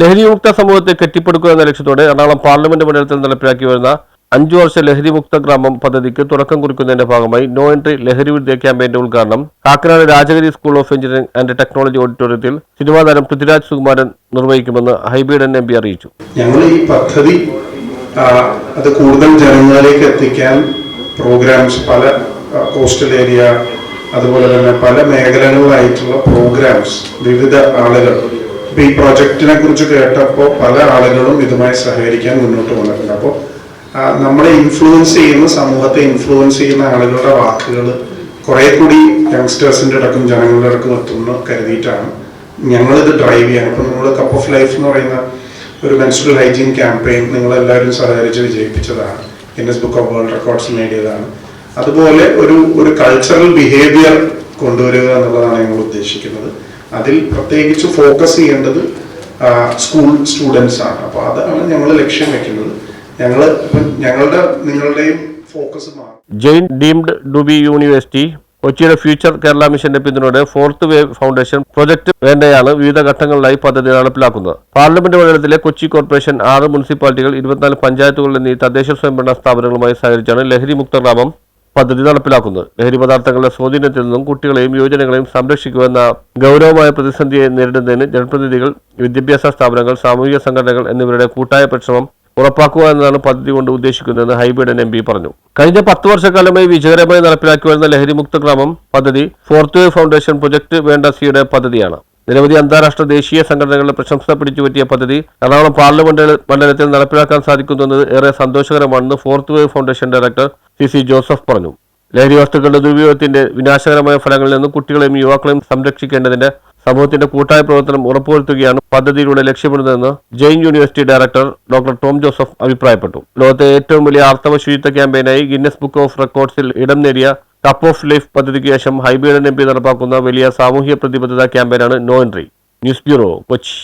ലഹരിമുക്ത സമൂഹത്തെ കെട്ടിപ്പടുക്കുക എന്ന ലക്ഷ്യത്തോടെ എറണാകുളം പാർലമെന്റ് മണ്ഡലത്തിൽ നടപ്പിലാക്കി വരുന്ന അഞ്ചു വർഷ ലഹരിമുക്ത ഗ്രാമം പദ്ധതിക്ക് തുടക്കം കുറിക്കുന്നതിന്റെ ഭാഗമായി നോ എൻട്രി ലഹരി വിരുദ്ധ ക്യാമ്പയിന്റെ ഉദ്ഘാടനം. Kakkanad Rajagiri school of engineering and technology ഓഡിറ്റോറിയത്തിൽ സിനിമാ താരം പൃഥ്വിരാജ് സുകുമാരൻ നിർവഹിക്കുമെന്ന് ഹൈബീഡൻ എം പി അറിയിച്ചു. ഞങ്ങൾ ഈ പദ്ധതി അത് കൂടുതൽ ജനങ്ങളിലേക്ക് എത്തിക്കാൻ പ്രോഗ്രാംസ് പല കോസ്റ്റൽ ഏരിയ അതുപോലെ തന്നെ പല മേഖലകളിലായിട്ടുള്ള പ്രോഗ്രാംസ് വിവിധ ആളുകൾ ഈ പ്രൊജക്റ്റിനെ കുറിച്ച് കേട്ടപ്പോൾ പല ആളുകളും ഇതുമായി സഹകരിക്കാൻ മുന്നോട്ട് വന്നിട്ടുണ്ട്. അപ്പോൾ നമ്മളെ ഇൻഫ്ലുവൻസ് ചെയ്യുന്ന സമൂഹത്തെ ഇൻഫ്ലുവൻസ് ചെയ്യുന്ന ആളുകളുടെ വാക്കുകൾ കുറെ കൂടി യങ്സ്റ്റേഴ്സിന്റെ അടക്കം ജനങ്ങളുടെ അടക്കം എത്തുമെന്ന് കരുതിയിട്ടാണ് ഞങ്ങളിത് ഡ്രൈവ് ചെയ്യാൻ. അപ്പൊ നമ്മൾ കപ്പ് ഓഫ് ലൈഫ് എന്ന് പറയുന്ന ഒരു മെൻസ്ട്രൽ ഹൈജീൻ ക്യാമ്പയിൻ നിങ്ങളെല്ലാവരും സഹകരിച്ച് വിജയിപ്പിച്ചതാണ്. Guinness book of world records നേടിയതാണ്. അതുപോലെ ഒരു ഒരു കൾച്ചറൽ ബിഹേവിയർ കൊണ്ടുവരിക എന്നുള്ളതാണ് ഞങ്ങൾ ഉദ്ദേശിക്കുന്നത്. അതിൽ പ്രത്യേകിച്ച് ഫോക്കസ് ചെയ്യേണ്ടത് സ്കൂൾ സ്റ്റുഡൻസ് ആണ്. അപ്പോൾ അതാണ് ഞങ്ങൾ ലക്ഷ്യം വെക്കുന്നത്. ഞങ്ങൾ ഞങ്ങളുടെ നിങ്ങളുടെയും focus Jain deemed to be university കൊച്ചിയുടെ ഫ്യൂച്ചർ കേരള മിഷന്റെ പിന്തുണയോടെ ഫോർത്ത് വേവ് ഫൗണ്ടേഷൻ പ്രൊജക്ട് വേണ്ടയാണ് വിവിധ ഘട്ടങ്ങളിലായി പദ്ധതി നടപ്പിലാക്കുന്നത്. പാർലമെന്റ് മണ്ഡലത്തിലെ കൊച്ചി കോർപ്പറേഷൻ ആറ് മുനിസിപ്പാലിറ്റികൾ ഇരുപത്തിനാല് പഞ്ചായത്തുകൾ എന്നീ തദ്ദേശ സ്വയംഭരണ സ്ഥാപനങ്ങളുമായി സഹകരിച്ചാണ് ലഹരി മുക്ത ഗ്രാമം പദ്ധതി നടപ്പിലാക്കുന്നത്. ലഹരി പദാർത്ഥങ്ങളുടെ സ്വാധീനത്തിൽ നിന്നും കുട്ടികളെയും യുവജനങ്ങളെയും സംരക്ഷിക്കുമെന്ന ഗൗരവമായ പ്രതിസന്ധിയെ നേരിടുന്നതിന് ജനപ്രതിനിധികൾ വിദ്യാഭ്യാസ സ്ഥാപനങ്ങൾ സാമൂഹിക സംഘടനകൾ എന്നിവരുടെ കൂട്ടായ പരിശ്രമം ഉറപ്പാക്കുക എന്നതാണ് പദ്ധതി കൊണ്ട് ഉദ്ദേശിക്കുന്നതെന്ന് ഹൈബിഡൻ എം പി പറഞ്ഞു. കഴിഞ്ഞ പത്ത് വർഷക്കാലമായി വിജയകരമായി നടപ്പിലാക്കി വരുന്ന ലഹരിമുക്ത ഗ്രാമം പദ്ധതി ഫോർത്ത് വേ ഫൗണ്ടേഷൻ പ്രൊജക്ട് വേണ്ട സിയുടെ പദ്ധതിയാണ്. നിരവധി അന്താരാഷ്ട്ര ദേശീയ സംഘടനകളുടെ പ്രശംസ പിടിച്ചുപറ്റിയ പദ്ധതി എറണാകുളം പാർലമെന്റ് മണ്ഡലത്തിൽ നടപ്പിലാക്കാൻ സാധിക്കുന്നത് ഏറെ സന്തോഷകരമാണെന്ന് fourth wave foundation director C C Joseph പറഞ്ഞു. ലഹരി വസ്തുക്കളുടെ ദുരുപയോഗത്തിന്റെ വിനാശകരമായ ഫലങ്ങളിൽ നിന്നും കുട്ടികളെയും യുവാക്കളെയും സംരക്ഷിക്കേണ്ടതിന്റെ സമൂഹത്തിന്റെ കൂട്ടായ പ്രവർത്തനം ഉറപ്പുവരുത്തുകയാണ് പദ്ധതിയിലൂടെ ലക്ഷ്യമിടുന്നതെന്ന് Jain university director doctor Tom Joseph അഭിപ്രായപ്പെട്ടു. ലോകത്തെ ഏറ്റവും വലിയ ആർത്തവ ശുചിത്വ ക്യാമ്പയിനായി ഗിന്നസ് ബുക്ക് ഓഫ് റെക്കോർഡ്സിൽ ഇടം നേടിയ കപ്പ് ഓഫ് ലൈഫ് പദ്ധതിക്ക് ശേഷം ഹൈബീഡൻ എം പി നടപ്പാക്കുന്ന വലിയ സാമൂഹ്യ പ്രതിബദ്ധത ക്യാമ്പയിനാണ് no entry. News bureau Kochi.